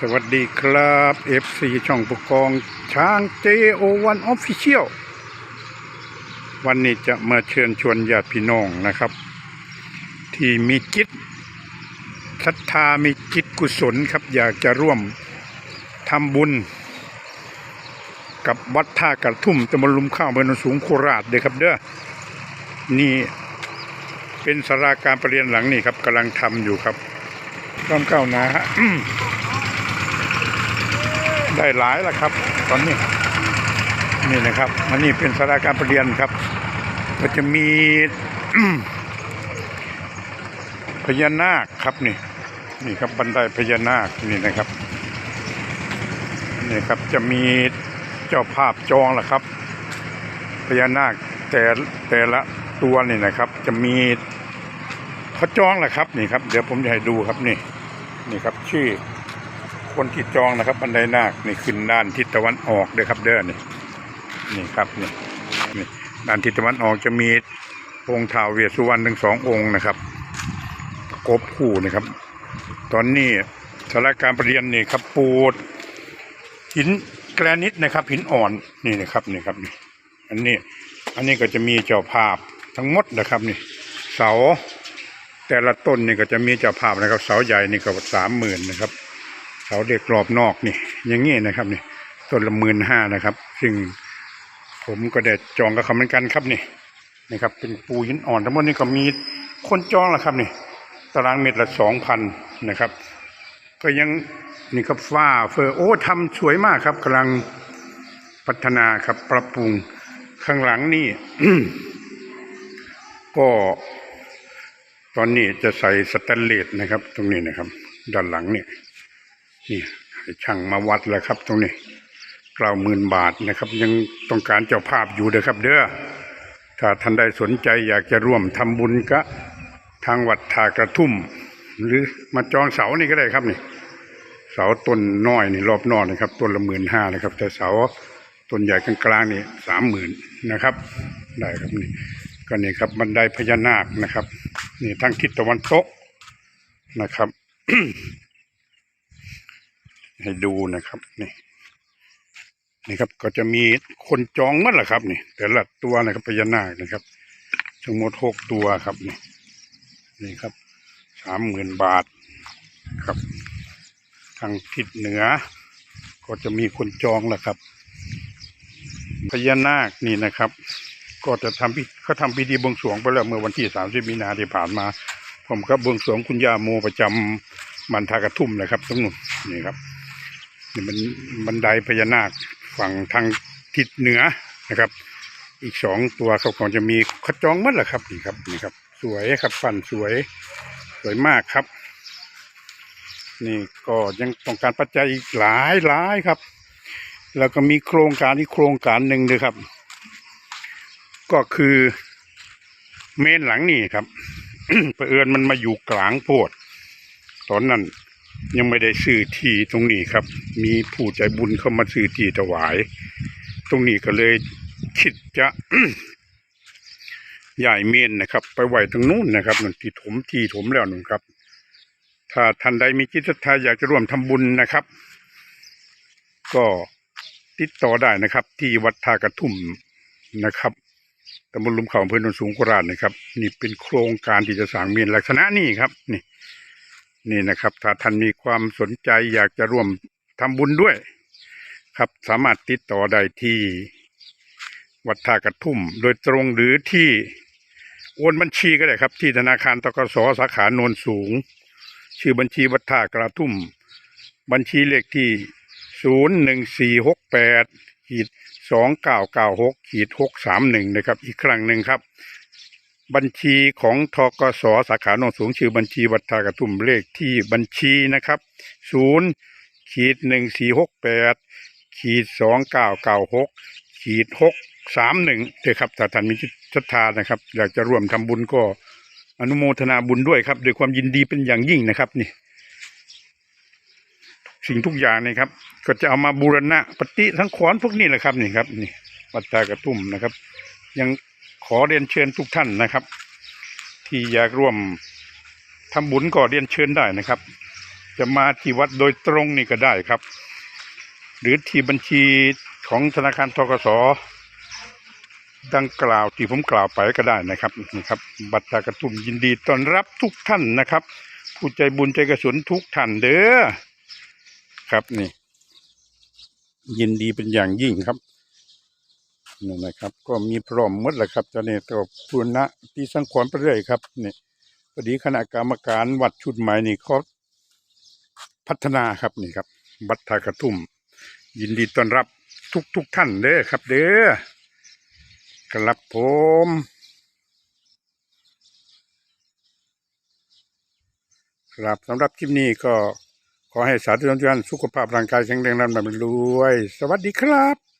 สวัสดีครับ FC ช่องปกครองช้าง JO1 Official วันนี้จะมาเชิญชวนญาติพี่น้องนะครับ ที่มีจิตศรัทธามีจิตกุศลครับ อยากจะร่วมทำบุญ กับวัดท่ากระทุ่มตำบลลุมข้าวเมืองสูงโคราชเด้อครับเด้อนี่เป็นสาราการประเรียนหลังนี่ครับกำลังทำอยู่ครับร่วมก้าวหนาฮะ ได้หลายแล้วครับ ตอนนี้นี่นะครับอันนี้เป็นสาราการประเรียนครับ ก็จะมีพญานาคครับนี่ นี่ครับบันไดพญานาคนี่นะครับนี่ครับจะมีเจ้าภาพจองแหละครับพญานาคแต่แต่ละตัวนี่นะครับ จะมีเขาจองแหละครับนี่ครับ เดี๋ยวผมจะให้ดูครับนี่ นี่ครับชื่อ คนที่จองนะครับบันไดนาคนี่ขึ้นด้านทิศตะวันออกเด้อครับเด้อนี่นี่ครับนี่นี่ด้านทิศตะวันออกจะมีองค์ท้าวเวสสุวรรณทั้งสององค์นะครับกบคู่นะครับ ตอนนี้สถานการประเรียนนี่ครับปูดหินแกรนิตนะครับ หินอ่อนนี่นะครับนี่ครับนี่อันนี้อันนี้ก็จะมีเจ้าภาพทั้งหมดนะครับนี่ เสาแต่ละต้นนี่ก็จะมีเจ้าภาพนะครับ เสาใหญ่นี่ก็สามหมื่นนะครับ เสาเด็กกรอบนอกนี่อย่างงี้นะครับนี่ต้นละหมื่นห้านะครับ ซึ่งผมก็ได้จองกับเขาเหมือนกันครับนี่นะครับ เป็นปูหินอ่อนทั้งหมดนี่ก็มีคนจองแล้วครับนี่ตารางเมตรละสองพันนะครับ ก็ยังนี่ครับฟ้าเฟอร์โอ้ทำสวยมากครับกำลังพัฒนาครับปรับปรุงข้างหลังนี่ก็ตอนนี้จะใส่สแตนเลสนะครับ ตรงนี้นะครับ ด้านหลังเนี่ย นี่ให้ช่างมาวัดแล้วครับ ตรงนี้เก้าหมื่นบาทนะครับ ยังต้องการเจ้าภาพอยู่เด้อครับ เด้อถ้าท่านใดสนใจอยากจะร่วมทำบุญกะทางวัดทากระทุ่ม หรือมาจองเสานี่ก็ได้ครับนี่ เสาต้นน้อยนี่รอบนอกนะครับต้นละหมื่นห้านะครับ แต่เสาต้นใหญ่กลางๆนี่สามหมื่นนะครับ ได้ครับนี่ก็นี่ครับบันไดพญานาคนะครับ นี่ทางทิศตะวันตกนะครับ ให้ดูนะครับนี่นี่ครับก็จะมีคนจองมั้แหละครับนี่แต่ละตัวนะครับพญานาคนะครับ ทั้งหมดหกตัวครับนี่นี่ครับสามหมื่นบาทครับ ทางทิศเหนือ ก็จะมีคนจองแหละครับพญานาคนี่นะครับ ก็จะทำพิเขาทำพิธีบวงสรวงไปแล้วเมื่อวันที่สามสิบมีนาที่ผ่านมา ผมก็บบวงสรวงคุณย่าโมประจำมันทากระทุ่มนะครับตรงนู้นนี่ครับ นี่มันบันไดพญานาคฝั่งทางทิศเหนือนะครับ อีกสองตัวเขาคงจะมีขจองมัดแหละครับนี่ครับนี่ครับ สวยครับฟันสวยสวยมากครับ นี่ก็ยังต้องการปัจจัยอีกหลายหลายครับ แล้วก็มีโครงการที่โครงการหนึ่งด้วยครับ ก็คือเมนหลังนี่ครับเผอิญมันมาอยู่กลางโพดตอนนั้น ยังไม่ได้ซื้อที่ตรงนี้ครับ มีผู้ใจบุญเข้ามาซื้อที่ถวาย ตรงนี้ก็เลยคิดจะย้ายเมนนะครับ ไปไหวตรงนู้นนะครับนั่นที่ถมที่ถมแล้วนู่นครับ ถ้าท่านใดมีจิตศรัทธาอยากจะร่วมทำบุญนะครับ ก็ติดต่อได้นะครับ ที่วัดท่ากระทุ่มนะครับตำบลลุมเขาอำเภอโนนสูงโคราชนะครับ นี่เป็นโครงการที่จะสร้างเมนลักษณะนี้ครับ นี่ นี่นะครับ ถ้าท่านมีความสนใจอยากจะร่วมทำบุญด้วย ครับสามารถติดต่อได้ที่ วัดท่ากระทุ่ม โดยตรงหรือที่โอนบัญชีก็ได้ครับ ที่ธนาคารตกสสาขาโนนสูง ชื่อบัญชีวัดท่ากระทุ่ม บัญชีเลขที่ศูนย์หนึ่งสี่หกแปดขีดสองเก้าเก้าหกขีดหกสามหนึ่งนะครับ อีกครั้งหนึ่งครับ บัญชีของทกสสาขาโนนสูงชื่อบัญชีวัดท่ากระทุ่มเลขที่บัญชีนะครับศูนย์ขีดหนึ่งสี่หกแปดขีดสองเก้าเก้าหกขีดหกสามหนึ่งเถอะครับถ้าท่านมีจิตศรัทธานะครับ อยากจะร่วมทำบุญก็อนุโมทนาบุญด้วยครับด้วยความยินดีเป็นอย่างยิ่งนะครับนี่ สิ่งทุกอย่างนี่ครับ ก็จะเอามาบูรณะปฏิทั้งขอนพวกนี้แหละครับนี่ครับ นี่วัดตากระทุ่มนะครับ ยัง ขอเรียนเชิญทุกท่านนะครับ ที่อยากร่วมทำบุญก็เรียนเชิญได้นะครับ จะมาที่วัดโดยตรงนี่ก็ได้ครับ หรือที่บัญชีของธนาคารทกสดังกล่าวที่ผมกล่าวไปก็ได้นะครับนี่ครับ บัตรกระตุ้มยินดีต้อนรับทุกท่านนะครับ ผู้ใจบุญใจกระสุนทุกท่านเด้อครับนี่ ยินดีเป็นอย่างยิ่งครับ นี่นะครับ ก็มีพร้อมมดแหละครับเจ้าเนี่ยตัวพูนะที่สังขรณ์ไปเรื่อยครับนี่พอดีคณะกรรมการวัดชุดใหม่นี่เขาพัฒนาครับนี่ครับบัตรากระทุ่ม ยินดีต้อนรับทุกทุกท่านเด้อครับ เด้อครับผมครับสำหรับคลิปนี้ก็ขอให้สาธุชนทุกท่านสุขภาพร่างกายแข็งแรงร่ำรวย สวัสดีครับ